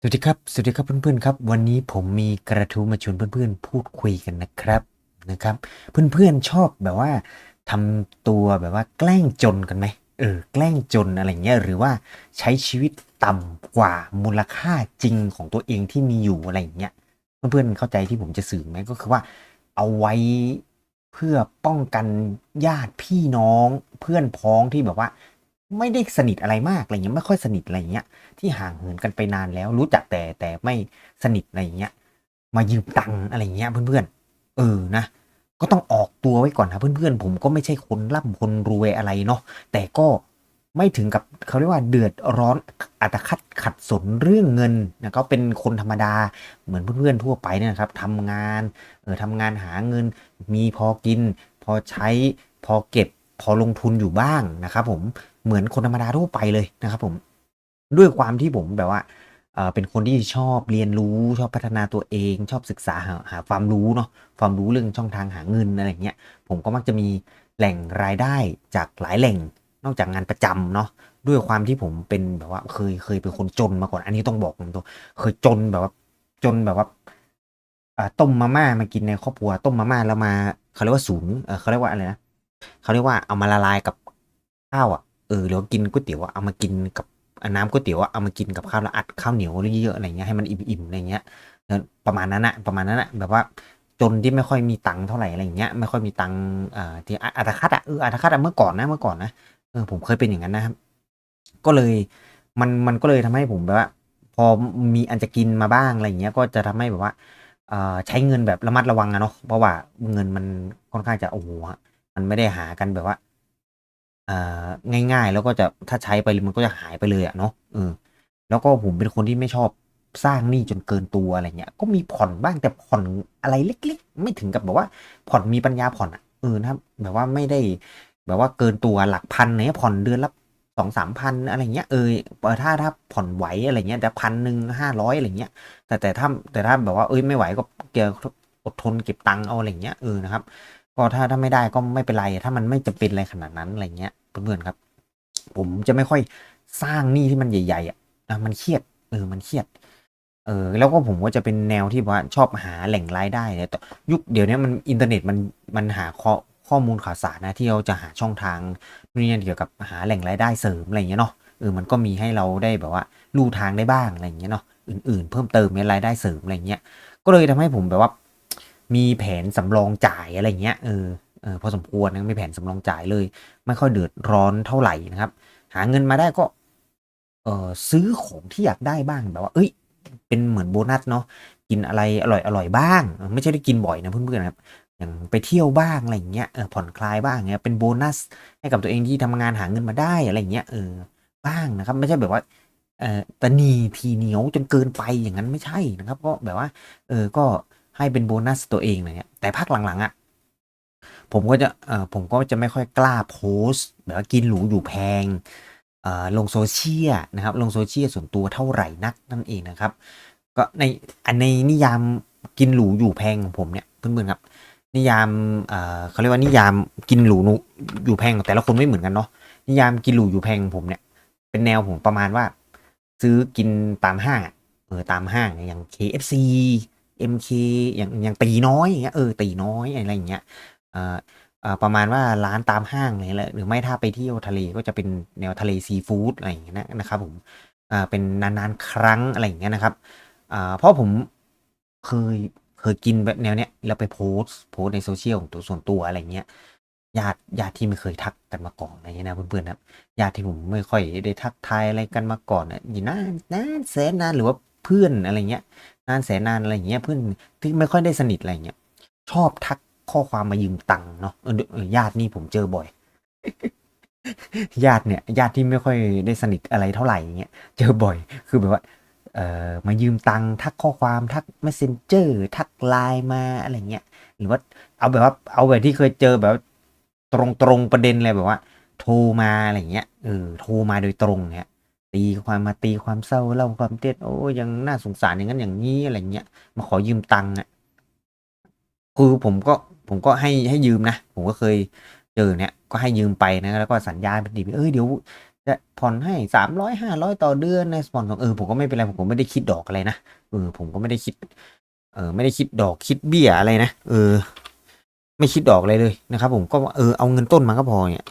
สวัสดีครับ สวัสดีครับเพื่อนๆครับ วันนี้ผมมีกระทู้มาชวนเพื่อนๆ พูดคุยกันนะครับนะครับ เพื่อนๆชอบแบบว่าทำตัวแบบว่าแกล้งจนกันไหมเออแกล้งจนอะไรเงี้ยหรือว่าใช้ชีวิตต่ำกว่ามูลค่าจริงของตัวเองที่มีอยู่อะไรเงี้ยเพื่อนๆเข้าใจที่ผมจะสื่อไหมก็คือว่า เอาไว้เพื่อป้องกันญาติพี่น้องเพื่อนพ้องที่แบบว่า ไม่ได้สนิทอะไรมากอะไรเงี้ยไม่ค่อยสนิทอะไรเงี้ย ที่ห่างเหินกันไปนานแล้ว รู้จักแต่แต่ไม่สนิทอะไรเงี้ย มายืมตังค์อะไรเงี้ยเพื่อนๆเออนะก็ต้องออกตัวไว้ก่อนนะเพื่อนๆ ผมก็ไม่ใช่คนร่ำคนรวยอะไรเนาะแต่ก็ไม่ถึงกับเขาเรียกว่าเดือดร้อนอัตคัดขัดสนเรื่องเงินนะก็เป็นคนธรรมดาเหมือนเพื่อนๆทั่วไปเนี่ยครับทำงานเออทำงานหาเงิน มีพอกิน พอใช้พอเก็บ พอลงทุนอยู่บ้างนะครับผมเหมือนคนธรรมดาทั่วไปเลยนะครับผมด้วยความที่ผมแบบว่าเป็นคนที่ชอบเรียนรู้ชอบพัฒนาตัวเอง ชอบศึกษาหาหาความรู้เนาะความรู้เรื่องช่องทางหาเงินอะไรเงี้ยผมก็มักจะมีแหล่งรายได้จากหลายแหล่งนอกจากงานประจำเนาะด้วยความที่ผมเป็นแบบว่าเคยเคยเป็นคนจนมาก่อนอันนี้ต้องบอกตรงๆเคยจนแบบว่าจนแบบว่าต้มมาม่ามากินในครอบครัวต้มมาม่าแล้วมาเขาเรียกว่าศูนย์เออเขาเรียกว่าอะไรนะ เขาเรียกว่าเอามาละลายกับข้าวอะเออหรือว่ากินก๋วยเตี๋ยวอะเอามากินกับน้ำก๋วยเตี๋ยวอะเอามากินกับข้าวแล้วอัดข้าวเหนียวเยอะๆอะไรเงี้ยให้มันอิ่มๆอะไรเงี้ยประมาณนั้นอะประมาณนั้นอะแบบว่าจนที่ไม่ค่อยมีตังค์เท่าไหร่อะไรเงี้ยไม่ค่อยมีตังค์อ่าที่อัตคัดอะเอออัตคัดอะเมื่อก่อนนะเมื่อก่อนนะเออผมเคยเป็นอย่างนั้นนะครับ ก็เลยมันมันก็เลยทำให้ผมแบบว่า พอมีอันจะกินมาบ้างอะไรเงี้ยก็จะทำให้แบบว่าอ่อใช้เงินแบบระมัดระวังอะเนาะเพราะว่าเงินมันค่อนข้างจะโอ้โห มันไม่ได้หากันแบบว่าอ่าง่ายๆ แล้วก็จะถ้าใช้ไปมันก็จะหายไปเลยอะเนาะเออแล้วก็ผมเป็นคนที่ไม่ชอบสร้างหนี้จนเกินตัวอะไรเงี้ย ก็มีผ่อนบ้างแต่ผ่อนอะไรเล็ก ๆ ไม่ถึงกับแบบว่า ผ่อนมีปัญญาผ่อนอะเออนะครับแบบว่าไม่ได้แบบว่าเกินตัวหลักพันเนี่ยผ่อนเดือนละสองสามพันอะไรเงี้ยเออถ้าถ้าผ่อนไหวอะไรเงี้ยแต่พันหนึ่งห้าร้อยอะไรเงี้ย แต่แต่ถ้าแต่ถ้าแบบว่าเอ้ยไม่ไหวก็เกียอดทนเก็บตังค์เอาอะไรเงี้ยเออนะครับ ก็ถ้าถ้าไม่ได้ก็ไม่เป็นไร ถ้ามันไม่จำเป็นอะไรขนาดนั้นอะไรเงี้ยเพื่อนๆครับ ผมจะไม่ค่อยสร้างหนี้ที่มันใหญ่ๆอะอะมันเครียดเออมันเครียดเออแล้วก็ผมก็จะเป็นแนวที่ว่าชอบหาแหล่งรายได้เนี่ยยุคเดี๋ยวนี้มันอินเทอร์เน็ตมันมันหาข้อข้อมูลข่าวสารนะที่เราจะหาช่องทางนู่นนี่เกี่ยวกับหาแหล่งรายได้เสริมอะไรเงี้ยเนาะเออมันก็มีให้เราได้แบบว่าลู่ทางได้บ้างอะไรเงี้ยเนาะอื่นๆ เพิ่มเติมในรายได้เสริมอะไรเงี้ยก็เลยทำให้ผมแบบว่า มีแผนสำรองจ่ายอะไรเงี้ยเออเออพอสมควรนะไมีแผนสำรองจ่ายเลย ไม่ค่อยเดือดร้อนเท่าไหร่นะครับ หาเงินมาได้ก็เออซื้อของที่อยากได้บ้างแบบว่า เอ้ย เป็นเหมือนโบนัสเนาะกินอะไรอร่อยอร่อยบ้าง ไม่ใช่ได้กินบ่อยนะเพื่อนๆนะครับอย่างไปเที่ยวบ้างอะไรเงี้ยเออผ่อนคลายบ้างเงี้ยเป็นโบนัสให้กับตัวเองที่ทำงานหาเงินมาได้อะไรเงี้ยเออบ้างนะครับ ไม่ใช่แบบว่าเออตะนีทีเหนียวจนเกินไปอย่างนั้นไม่ใช่นะครับ ก็แบบว่า เออก็ ให้เป็นโบนัสตัวเองอะไรเงี้ยแต่ภาคหลังๆอะผมก็จะเอ่อผมก็จะไม่ค่อยกล้าโพสต์แบบว่ากินหรูอยู่แพงเอ่อลง Social นะครับ ลง Social ส่วนตัวเท่าไหร่นักนั่นเองนะครับ ก็ในอันในนิยามกินหรูอยู่แพงของผมเนี่ยเพื่อนๆครับ นิยามเอ่อเขาเรียกว่านิยามกินหรูนูอยู่แพงของแต่ละคนไม่เหมือนกันเนาะนิยามกินหรูอยู่แพงของผมเนี่ย เป็นแนวผมประมาณว่า ซื้อกินตามห้างเออตามห้างอย่าง KFC MK อย่างอย่างตีน้อยอย่างเงี้ยเออตีน้อยอะไรอย่างเงี้ยเอ่ออประมาณว่าร้านตามห้างอะไรแหละหรือไม่ถ้าไปเที่ยวทะเลก็จะเป็นแนวทะเลซีฟู้ดอะไรอย่างเงี้ยนะครับผมอ่าเป็นนานๆครั้งอะไรอย่างเงี้ยนะครับอ่าเพราะผมเคยเคยกินแบบแนวเนี้ยแล้วไปโพสโพสใน Social ของตัวส่วนตัวอะไรเงี้ยญาติญาติที่ไม่เคยทักกันมาก่อนอะไรอย่างเงี้ยนะเพื่อนๆครับญาติที่ผมไม่ค่อยได้ทักทายอะไรกันมาก่อนอะอยู่นานนานแสนนานหรือว่าเพื่อนอะไรเงี้ย นานแสนนานอะไรอย่างเงี้ยเพื่อนที่ไม่ค่อยได้สนิทอะไรเงี้ยชอบทักข้อความมายืมตังค์เนาะญาตินี่ผมเจอบ่อย ญาติเนี่ย ญาติที่ไม่ค่อยได้สนิทอะไรเท่าไหรอย่างเงี้ยเจอบ่อย คือแบบว่าเอ่อมายืมตังค์ทักข้อความทัก Messenger ทัก LINE มาอะไรเงี้ยหรือว่าเอาแบบว่าเอาแบบที่เคยเจอแบบตรงๆประเด็นเลยแบบว่า โทรมาอะไรเงี้ยเออโทรมาโดยตรงเงี้ย ตีความมาตีความเศร้าเล่าความเท็จโอ้ยังน่าสงสารอย่างนั้นอย่างงี้อะไรเงี้ยมาขอยืมตังค์อะคือผมก็ผมก็ให้ให้ยืมนะ ผมก็เคยเจอเนี่ยก็ให้ยืมไปนะแล้วก็สัญญาเป็นดิบเฮ้ยเดี๋ยวจะผ่อนให้สามร้อยห้าร้อยต่อเดือนในผ่อนของเออผมก็ไม่เป็นไรผมก็ไม่ได้คิดดอกอะไรนะเออผมก็ไม่ได้คิด เออไม่ได้คิดดอกคิดเบี้ยอะไรนะเออ ไม่คิดดอกอะไรเลยนะครับ ผมก็เออเอาเงินต้นมาก็พอเนี่ย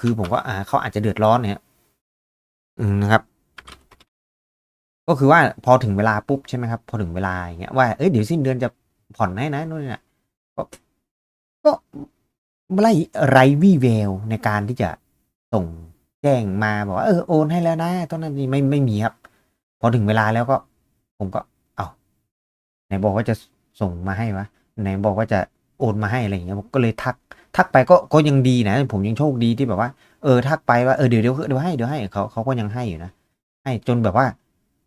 คือผมก็อ่าเขาอาจจะเดือดร้อนเนี่ย นะครับ ก็คือว่าพอถึงเวลาปุ๊บใช่ไหมครับ พอถึงเวลาอย่างเงี้ยว่าเอ้ยเดี๋ยวสิ้นเดือนจะผ่อนให้นะนู่นนี่นะก็ก็ไรไรวี่แววในการที่จะส่งแจ้งมาบอกว่าเออโอนให้แล้วนะตอนนั้นนี่ไม่ไม่มีครับ พอถึงเวลาแล้วก็ ผมก็ เอาไหนบอกว่าจะส่งมาให้วะไหนบอกว่าจะโอนมาให้อะไรอย่างเงี้ยผมก็เลยทัก ทักไปก็ก็ยังดีนะ ผมยังโชคดีที่แบบว่า เออทักไปว่าเออเดี๋ยวเดี๋ยวเดี๋ยวให้เดี๋ยวให้เขาเขาก็ยังให้อยู่นะให้จนแบบว่า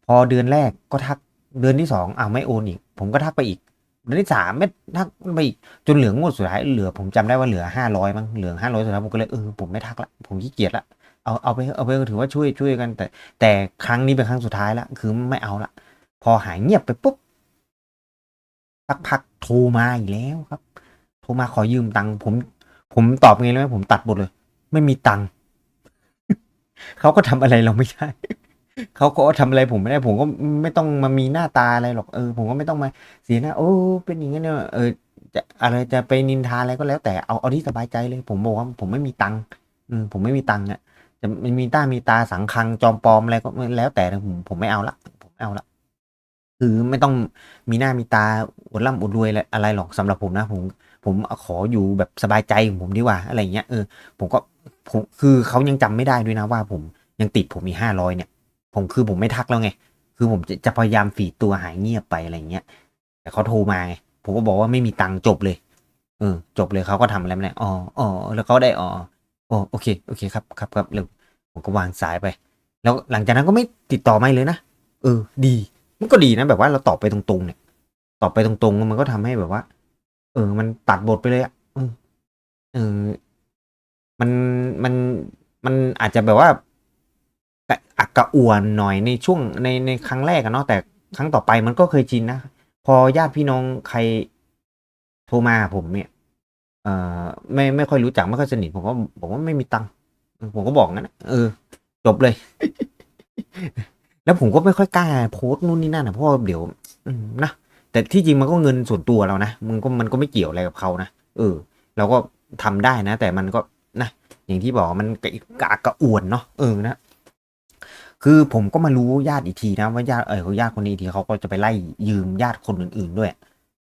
พอเดือนแรกก็ทักเดือนที่สองอ้าวไม่โอนอีก ผมก็ทักไปอีกเดือนที่สามไม่ทักไปอีกจนเหลืองวดสุดท้ายเหลือผมจำได้ว่าเหลือห้าร้อยมั้งเหลือห้าร้อยสุดท้ายผมก็เลยเออผมไม่ทักละผมขี้เกียจละเอาเอาไปเอาไปถือว่าช่วยช่วยกัน แต่ แต่ครั้งนี้เป็นครั้งสุดท้ายละคือไม่เอาละพอหายเงียบไปปุ๊บสักพักโทรมาอีกแล้วครับ โทรมาขอยืมตังค์ผม ผมตอบไงเลยไหมผมตัดบทเลย ไม่มีตังค์เขาก็ทำอะไรเราไม่ได้เขาก็ทำอะไรผมไม่ได้ ผมก็ไม่ต้องมามีหน้าตาอะไรหรอกเออผมก็ไม่ต้องมาเสียหน้าโอ้เป็นอย่างนี้เนี่ยเออจะอะไรจะไปนินทาอะไรก็แล้วแต่เอาเอาที่สบายใจเลย ผมบอกว่าผมไม่มีตังค์อืมผมไม่มีตังค์อะจะมันมีตามีตาสังคังจอมปลอมอะไรก็แล้วแต่ผมผมไม่เอาละผมไม่เอาละคือไม่ต้องมีหน้ามีตาอวดร่ำอวดรวยอะไรอะไรหรอกสำหรับผมนะผม ผมขออยู่แบบสบายใจของผมดีกว่าอะไรเงี้ยเออผมก็ผมคือเขายังจำไม่ได้ด้วยนะว่าผมยังติดผมมีห้าร้อยเนี่ย ผมคือผมไม่ทักแล้วไง คือผมจะจะพยายามฝีตัวหายเงียบไปอะไรเงี้ย แต่เขาโทรมาไงผมก็บอกว่าไม่มีตังค์จบเลย เออ จบเลยเขาก็ทำอะไรไม่ได้อ๋ออ๋อแล้วเขาได้อ๋ออ๋อโอเคโอเคครับครับครับเร็วผมก็วางสายไป แล้วหลังจากนั้นก็ไม่ติดต่อไม่เลยนะเออ ดี มันก็ดีนะแบบว่าเราตอบไปตรงๆเนี่ย ตอบไปตรงๆมันก็ทำให้แบบว่า เออ มันตัดบทไปเลยอะเออเออ มันมันมันอาจจะแบบว่าอักกระอ่วนหน่อยในช่วงในในครั้งแรกอะเนาะแต่ครั้งต่อไปมันก็เคยชินนะพอญาติพี่น้องใครโทรมาผมเนี่ย เอ่อ ไม่ไม่ค่อยรู้จักไม่ค่อยสนิทผมก็บอกว่าไม่มีตังค์ผมก็บอกงั้นเออ จบเลย แล้วผมก็ไม่ค่อยกล้าโพสต์นู่นนี่นั่นนะเพราะว่าเดี๋ยวนะ แต่ที่จริงมันก็เงินส่วนตัวเรานะมันก็มันก็ไม่เกี่ยวอะไรกับเขานะเออ เราก็ทำได้นะ แต่มันก็นะอย่างที่บอกมันกะอักระอ่วนเนาะเออนะคือผมก็มารู้ญาติอีกทีนะว่าญาติเออญาติคนนี้ทีเขาก็จะไปไล่ยืมญาติคนอื่น ๆ ด้วย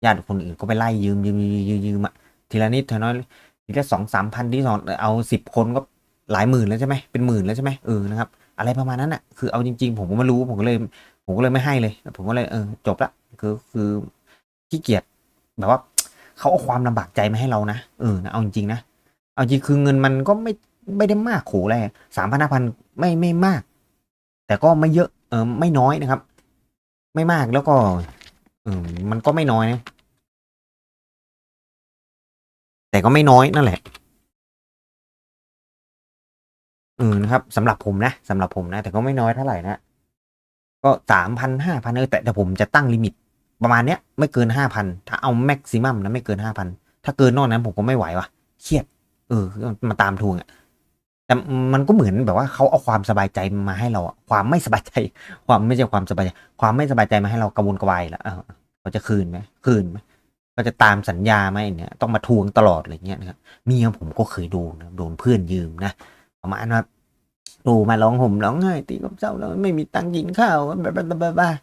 ญาติคนอื่นก็ไปไล่ยืมยืมยืมยืมอะทีละนิดทีละน้อยทีละสองสามพันที่สองเอาสิบคนก็หลายหมื่นแล้วใช่ไหมเป็นหมื่นแล้วใช่ไหมเออนะครับ อะไรประมาณนั้นอะคือเอาจริง ๆ ผมก็ไม่รู้ผมก็เลย ผมก็เลยไม่ให้เลย ผมก็เลยเออจบละ คือคือขี้เกียจแบบว่าเขาเอาความลำบากใจมาให้เรานะเออนะเอาจริงๆนะเอาจริงคือเงินมันก็ไม่ไม่ได้มากโขแลสามพันห้าพันไม่ไม่มาก แต่ก็ไม่เยอะเออไม่น้อยนะครับ ไม่มากแล้วก็เออมันก็ไม่น้อยนะ แต่ก็ไม่น้อยนั่นแหละเออนะครับสำหรับผมนะสำหรับผมนะ แต่ก็ไม่น้อยเท่าไหร่นะ ก็สามพันห้าพันเออแต่แต่ผมจะตั้งลิมิตประมาณเนี้ยไม่เกินห้าพันถ้าเอาแม็กซิมัมนะไม่เกินห้าพันถ้าเกินนอกนั้นผมก็ไม่ไหววะเครียด เออมาตามทวงอะแต่มันก็เหมือนแบบว่าเขาเอาความสบายใจมาให้เราอะความไม่สบายใจ ความไม่ใช่ความสบายใจ ความไม่สบายใจมาให้เรากระวนกระวายละเออเขาจะคืนไหมคืนไหมเขาจะตามสัญญาไหมเนี่ยต้องมาทวงตลอดอะไรเงี้ยนะครับเมียผมก็เคยโดนโดนเพื่อนยืมนะประมาณว่า ดูมาร้องห่มร้องไห้ตีกับเจ้าแล้วไม่มีตังค์กินข้าวแบบแบบแบบแบบ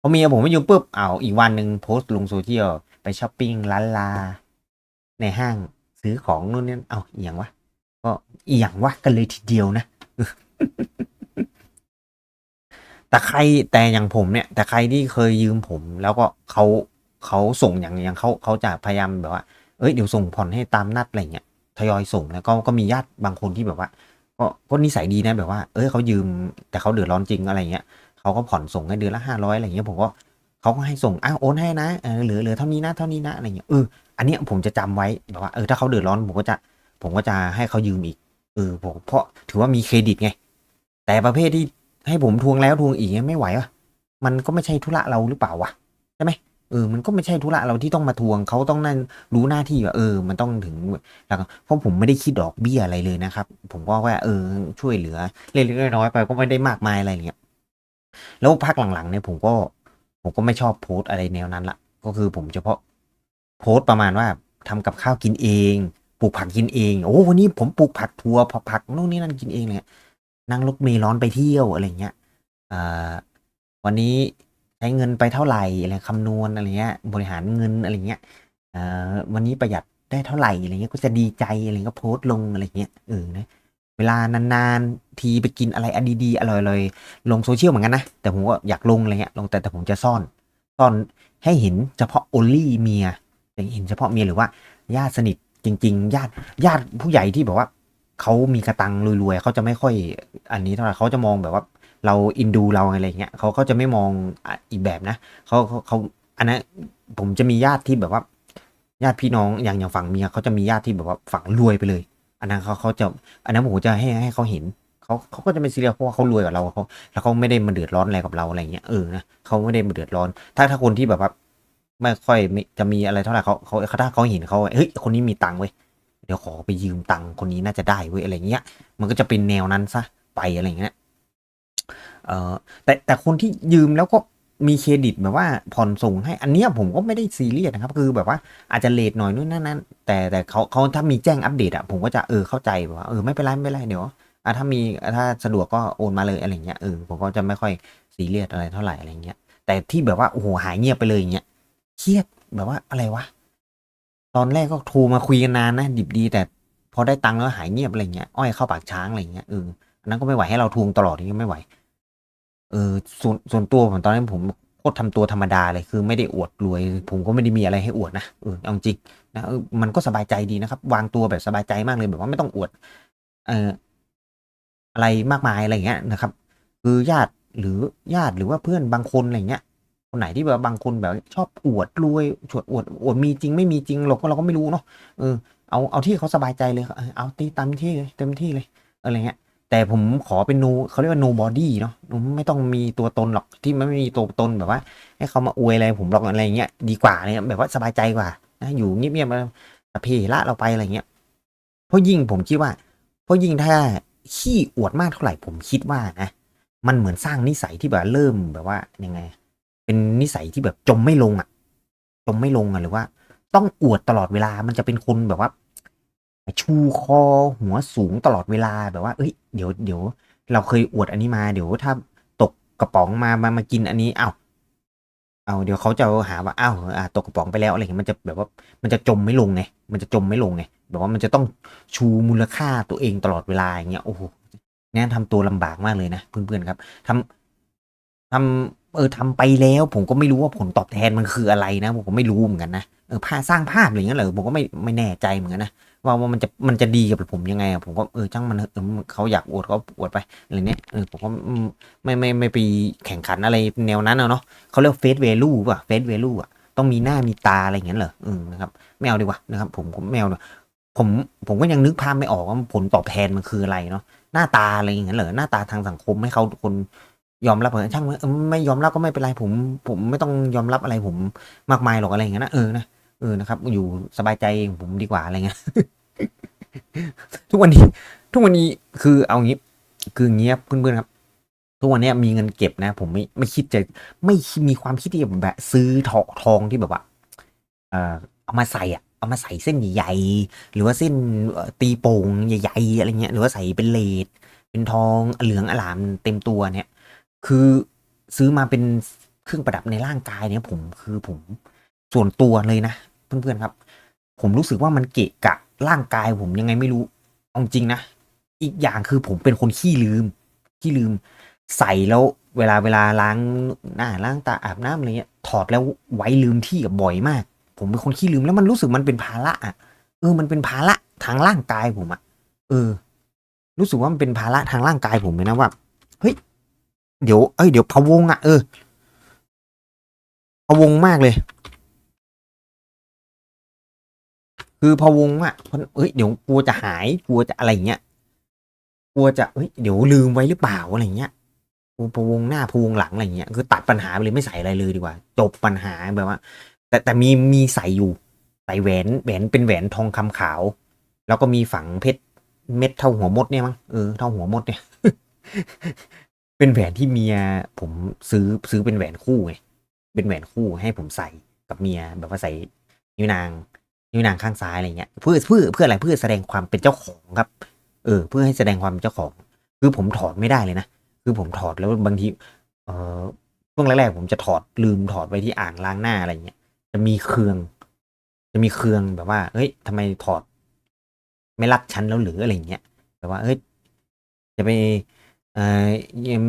พอเมียผมไม่ยืมปุ๊บเอาอีกวันหนึ่งโพสต์ลงโซเชียลไปช้อปปิ้งร้านลา ในห้างซื้อของนู่นนี่เอาอีหยังวะก็อียงวะกันเลยทีเดียวนะแต่ใครแต่อย่างผมเนี่ย แต่ใครที่เคยยืมผม แล้วก็เขาเขาส่งอย่างอย่างเขาเขาจะพยายามแบบว่าเอ้ยเดี๋ยวส่งผ่อนให้ตามนัดอะไรเงี้ยทยอยส่งแล้วก็ก็มีญาติบางคนที่แบบว่า ก็นิสัยดีนะแบบว่า เอ้ยเขายืมแต่เขาเดือดร้อนจริงอะไรเงี้ยเขาก็ผ่อนส่งให้เดือนละห้าร้อยอะไรเงี้ยผมก็เขาก็ให้ส่งอ้าวโอนให้นะเออเหลือเหลือเท่านี้นะเท่านี้นะอะไรเงี้ยเอออันนี้ผมจะจำไว้แบบว่าเออถ้าเขาเดือดร้อนผมก็จะ ผมก็จะให้เขายืมอีกเออผมเพราะถือว่ามีเครดิตไง แต่ประเภทที่ให้ผมทวงแล้วทวงอีกไม่ไหววะมันก็ไม่ใช่ธุระเราหรือเปล่าวะใช่ไหม เออมันก็ไม่ใช่ธุระเราที่ต้องมาทวงเขาต้องนั่นรู้หน้าที่ว่าเออ มันต้องถึงแล้วเพราะผมไม่ได้คิดดอกเบี้ยอะไรเลยนะครับ ผมก็ว่าเออช่วยเหลือเล็กๆน้อยๆไปก็ไม่ได้มากมายอะไรเงี้ยแล้วพักหลังๆเนี่ยผมก็ ผมก็ไม่ชอบโพสอะไรแนวนั้นละก็คือผมเฉพาะโพสประมาณว่าทำกับข้าวกินเองปลูกผักกินเอง โอ้วันนี้ผมปลูกผักทัวพอผักนู่นนี่นั่นกินเองเลยนั่งรถเมล์ร้อนไปเที่ยวอะไรเงี้ยอ่าวันนี้ ใช้เงินไปเท่าไหร่อะไรคำนวณอะไรเงี้ยบริหารเงินอะไรเงี้ยอ่าวันนี้ประหยัดได้เท่าไหร่อะไรเงี้ยก็จะดีใจอะไรก็โพสต์ลงอะไรเงี้ยเออนะเวลานานๆทีไปกินอะไรอันดีๆอร่อยๆลงโซเชียลเหมือนกันนะแต่ผมก็อยากลงอะไรเงี้ยลงแต่แต่ผมจะซ่อนซ่อนให้เห็นเฉพาะ only เมียเห็นเฉพาะเมียหรือว่าญาติสนิทจริง ๆ ญาติญาติผู้ใหญ่ที่แบบว่าเขามีกระตังรวยๆเขาจะไม่ค่อยอันนี้เท่าไหร่เขาจะมองแบบว่า เราอินดูเราอะไรเงี้ยเขาเขาจะไม่มองอีกแบบนะเขาเขาเขาอันนั้นผมจะมีญาติที่แบบว่า ญาติพี่น้องอย่างอย่างฝั่งเมียเขาจะมีญาติที่แบบว่าฝั่งรวยไปเลย อันนั้นเขาเขาจะอันนั้นผมจะให้ให้เขาเห็นเขาเขาก็จะไม่ซีเรียสเพราะว่าเขารวยกว่าเราเขาแล้วเขาไม่ได้มาเดือดร้อนอะไรกับเราอะไรเงี้ยเออนะเขาไม่ได้มาเดือดร้อน ถ้าถ้าคนที่แบบว่าไม่ค่อยจะมีอะไรเท่าไหร่เขาเขาถ้าเขาเห็นเขาเฮ้ยคนนี้มีตังค์เว้ยเดี๋ยวขอไปยืมตังค์คนนี้น่าจะได้เว้ยอะไรเงี้ย มันก็จะเป็นแนวนั้นซะไปอะไรเงี้ย เออแต่แต่คนที่ยืมแล้วก็มีเครดิตแบบว่าผ่อนส่งให้อันเนี้ยผมก็ไม่ได้ซีเรียสนะครับ คือแบบว่าอาจจะเลทหน่อยนู่นนั่นนั่นแต่แต่เขาเขาถ้ามีแจ้งอัปเดตอะผมก็จะเออเข้าใจแบบว่าเออไม่เป็นไรไม่เป็นไรเดี๋ยวอะถ้ามีถ้าสะดวกก็โอนมาเลยอะไรเงี้ยเออผมก็จะไม่ค่อยซีเรียสอะไรเท่าไหร่อะไรเงี้ย แต่ที่แบบว่าโอ้โหหายเงียบไปเลยอย่างเงี้ยเครียดแบบว่าอะไรวะตอนแรกก็โทรมาคุยกันนานนะดิบดี แต่พอได้ตังค์แล้วหายเงียบอะไรเงี้ยอ้อยเข้าปากช้างอะไรเงี้ยเอออันนั้นก็ไม่ไหวให้เราทวงตลอดนี่ก็ไม่ไหว เออส่วนส่วนตัวผมตอนนั้นผมโคตรทำตัวธรรมดาเลยคือไม่ได้อวดรวย ผมก็ไม่ได้มีอะไรให้อวดนะเออเอาจริงนะเออมันก็สบายใจดีนะครับ วางตัวแบบสบายใจมากเลยแบบว่าไม่ต้องอวด เอออะไรมากมายอะไรเงี้ยนะครับ คือญาติหรือญาติหรือว่าเพื่อนบางคนอะไรเงี้ยคนไหนที่แบบบางคนแบบชอบอวดรวยชวดอวดอวดมีจริงไม่มีจริงเราก็เราก็ไม่รู้เนาะเออเอาเอาที่เขาสบายใจเลย เออเอาตีเต็มที่เลยเต็มที่เลยอะไรเงี้ย แต่ผมขอเป็น no เขาเรียกว่า no body เนาะไม่ต้องมีตัวตนหรอกที่ไม่มีตัวตนแบบว่า ให้เขามาอวยอะไรผมหรอกอะไรเงี้ยดีกว่าเนี่ยแบบว่าสบายใจกว่านะอยู่เงียบๆมาเพละเราไปอะไรเงี้ยเพราะยิ่งผมคิดว่า เพราะยิ่งถ้าขี้อวดมากเท่าไหร่ผมคิดว่านะมันเหมือนสร้างนิสัยที่แบบเริ่มแบบว่ายังไง เป็นนิสัยที่แบบจมไม่ลงอะ จมไม่ลงอะหรือว่า ต้องอวดตลอดเวลามันจะเป็นคนแบบว่า ชูคอหัวสูงตลอดเวลาแบบว่า เอ้ยเดี๋ยวเดี๋ยวเราเคยอวดอันนี้มา เดี๋ยวถ้าตกกระป๋องมามามากินอันนี้เอ้าเอาเดี๋ยวเขาจะหาว่าอ้าวอ่าตกกระป๋องไปแล้วอะไรเงี้ยมันจะแบบว่ามันจะจมไม่ลงไงมันจะจมไม่ลงไงแบบว่ามันจะต้องชูมูลค่าตัวเองตลอดเวลาอย่างเงี้ยโอ้โหงั้นทำตัวลำบากมากเลยนะเพื่อนๆครับทำทำเออทำไปแล้วผมก็ไม่รู้ว่าผลตอบแทนมันคืออะไรนะ ผมก็ไม่รู้เหมือนกันนะเออภาพสร้างภาพอะไรเงี้ยเหรอผมก็ไม่ไม่แน่ใจเหมือนกันนะ ว่าว่ามันจะมันจะดีกับผมยังไงอะผมก็เออช่างมันเออเขาอยากอวดเขาอวดไปอะไรเนี้ยเออผมก็ไม่ไม่ไม่ไปแข่งขันอะไรแนวนั้นอะเนาะเขาเรียกเฟสเวลูป่ะเฟสเวลูอะต้องมีหน้ามีตาอะไรอย่างเงี้ยเหรอเออนะครับไม่เอาดีกว่านะครับ ผมผมไม่เอาผมผมก็ยังนึกภาพไม่ออกว่าผลตอบแทนมันคืออะไรเนาะหน้าตาอะไรอย่างเงี้ยเหรอหน้าตาทางสังคมให้เขาคนยอมรับเหมือช่างมันเออไม่ยอมรับก็ไม่เป็นไรผม ผมไม่ต้องยอมรับอะไรผมมากมายหรอกอะไรอย่างเงี้ยนะเออนะ เออนะครับ อยู่สบายใจของผมดีกว่าอะไรเงี้ยทุกวันนี้ ทุกวันนี้คือเอางี้ คือเงี้ยเพื่อนๆครับ ทุกวันนี้มีเงินเก็บนะ ผมไม่ไม่คิดจะไม่มีความคิดที่จะแบบ ซื้อทองทองที่แบบว่าเออเอามาใส่อะเอามาใส่เส้นใหญ่ๆหรือว่าเส้นตีโป่งใหญ่ๆอะไรเงี้ย หรือว่าใส่เป็นเลดเป็นทองเหลืองอลามเต็มตัวเนี่ย คือซื้อมาเป็นเครื่องประดับในร่างกายเนี่ย ผมคือผมส่วนตัวเลยนะ เพื่อนๆครับ ผมรู้สึกว่ามันเกะกะร่างกายผมยังไงไม่รู้เอาจริงนะ อีกอย่างคือผมเป็นคนขี้ลืม ขี้ลืม ใส่แล้วเวลาเวลาล้างหน้าล้างตาอาบน้ำอะไรเงี้ย ถอดแล้วไว้ลืมที่กับบ่อยมาก ผมเป็นคนขี้ลืมแล้วมันรู้สึกมันเป็นภาระอะ เออ มันเป็นภาระทางร่างกายผมอะ เออ รู้สึกว่ามันเป็นภาระทางร่างกายผมเลยนะว่า เฮ้ย เดี๋ยว เอ้ย เดี๋ยวพะวงอะ เออพะวงมากเลย คือพะวงอะเอ้ยเดี๋ยวกลัวจะหายกลัวจะอะไรเงี้ยกลัวจะเอ้ยเดี๋ยวลืมไว้หรือเปล่าอะไรเงี้ยพะวงหน้าพะวงหลังอะไรเงี้ยคือตัดปัญหาไปเลยไม่ใส่อะไรเลยดีกว่า จบปัญหาแบบว่า แต่แต่มีมีใส่อยู่ใส่แหวนแหวนเป็นแหวนทองคำขาว แล้วก็มีฝังเพชรเม็ดเท่าหัวมดเนี่ยมั้งเออเท่าหัวมดเนี่ย เป็นแหวนที่เมียผมซื้อซื้อเป็นแหวนคู่ไงเป็นแหวนคู่ให้ผมใส่กับเมียแบบว่าใส่นิ้วนาง นิ้วนางข้างซ้ายอะไรเงี้ยเพื่อเพื่อเพื่ออะไรเพื่อแสดงความเป็นเจ้าของครับ เออ เพื่อให้แสดงความเป็นเจ้าของ คือผมถอดไม่ได้เลยนะคือผมถอดแล้วบางที เออช่วงแรกๆผมจะถอดลืมถอดไว้ที่อ่างล้างหน้าอะไรเงี้ยจะมีเครือง จะมีเครืองแบบว่าเฮ้ยทำไมถอด ไม่รักฉันแล้วหรืออะไรเงี้ยแบบว่าเฮ้ยจะไปเออยัง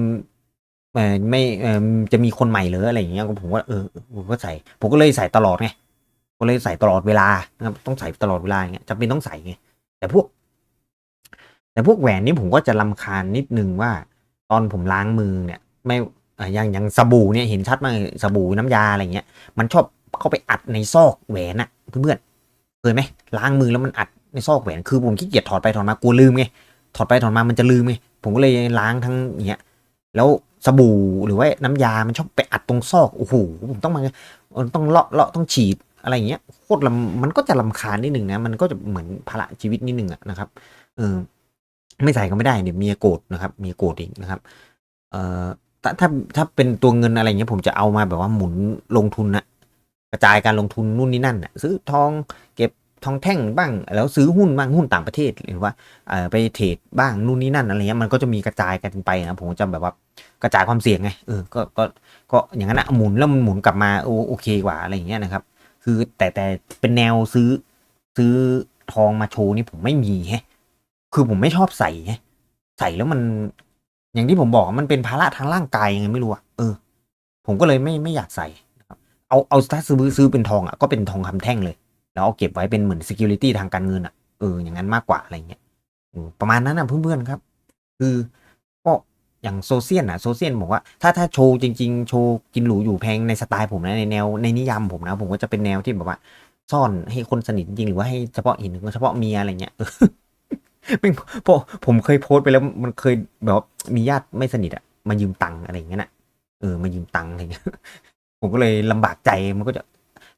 เออไม่เออจะมีคนใหม่หรืออะไรอย่างเงี้ยผมว่าเออผมก็ใส่ ผมก็เลยใส่ตลอดไง ก็เลยใส่ตลอดเวลานะครับต้องใส่ตลอดเวลาอย่างเงี้ยจำเป็นต้องใส่ไงแต่พวก แต่พวกแหวนนี่ผมก็จะลำคาญนิดนึงว่า ตอนผมล้างมือเนี่ย ไม่อย่างอย่างสบู่เนี่ยเห็นชัดมากสบู่น้ำยาอะไรเงี้ยมันชอบเข้าไปอัดในซอกแหวนอะเพื่อนๆเคยไหมล้างมือแล้วมันอัดในซอกแหวนคือผมขี้เกียจถอดไปถอดมากลัวลืมไงถอดไปถอดมามันจะลืมไงผมก็เลยล้างทั้งอย่างเงี้ยแล้วสบู่หรือว่าน้ำยามันชอบไปอัดตรงซอกโอ้โหผมต้องมาต้องเลาะเลาะต้องฉีด อะไรอย่างเงี้ยโคตรลำมันก็จะลำคาญนิดหนึ่งนะ มันก็จะเหมือนภาระชีวิตนิดหนึ่งอะนะครับ เออ ไม่ใส่ก็ไม่ได้เดี๋ยวเมียโกรธนะครับเมียโกรธอีกนะครับ เอ่อถ้าถ้าถ้าเป็นตัวเงินอะไรเงี้ยผมจะเอามาแบบว่าหมุนลงทุนนะกระจายการลงทุนนู่นนี่นั่นนะซื้อทองเก็บทองแท่งบ้าง แล้วซื้อหุ้นบ้างหุ้นต่างประเทศหรือว่าเออไปเทรดบ้างนู่นนี่นั่นอะไรเงี้ยมันก็จะมีกระจายกันไปนะผมจะแบบว่ากระจายความเสี่ยงไงเออก็ก็ก็อย่างนั้นอะหมุนแล้วมันหมุนกลับมาโอโอเคกว่าอะไรอย่างเงี้ยนะครับ คือแต่แต่เป็นแนวซื้อ ซื้อทองมาโชว์นี่ผมไม่มีฮะคือผมไม่ชอบใส่ไงใส่แล้วมัน อย่างที่ผมบอกมันเป็นภาระทางร่างกายยังไงไม่รู้อะเออ ผมก็เลยไม่ไม่อยากใส่นะครับเอาเอาถ้าซื้อซื้อเป็นทองอะก็เป็นทองคำแท่งเลย แล้วเอาเก็บไว้เป็นเหมือน security ทางการเงินอะเอออย่างนั้นมากกว่าอะไรเงี้ยประมาณนั้นนะเพื่อนๆครับ คือ อย่างโซเซียนอะโซเซียนบอกว่าถ้าถ้าโชว์จริง ๆ โชว์กินหรูอยู่แพงในสไตล์ผมนะในแนวในนิยามผมนะ ผมก็จะเป็นแนวที่แบบว่า ซ่อนให้คนสนิทจริงหรือว่าให้เฉพาะเห็นเฉพาะเมียอะไรเงี้ยเป็นพราะผมเคยโพสต์ไปแล้วมันเคยแบบมีญาติไม่สนิทอะมายืมตังค์อะไรเงี้ยนะเออมายืมตังค์อะไรเงี้ยผมก็เลยลำบากใจมันก็จะ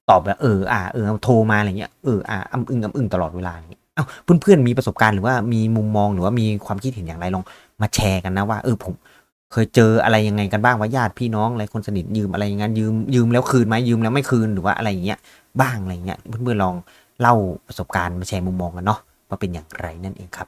ตอบแบบเอออ่าเออโทรมาอะไรเงี้ยเอออ่าอ้ำอึ้งอ้ำอึ้งตลอดเวลาอย่างเงี้ยเอ้าเพื่อนๆมีประสบการณ์หรือว่ามีมุมมองหรือว่ามีความคิดเห็นอย่างไรลอง มาแชร์กันนะว่าเออผมเคยเจออะไรยังไงกันบ้างว่าญาติพี่น้องอะไรคนสนิทยืมอะไรอย่างงั้นยืมยืมแล้วคืนไหมยืมแล้วไม่คืนหรือว่าอะไรอย่างเงี้ยบ้างอะไรเงี้ยเพื่อนๆลองเล่าประสบการณ์มาแชร์มุมมองกันเนาะว่าเป็นอย่างไรนั่นเองครับ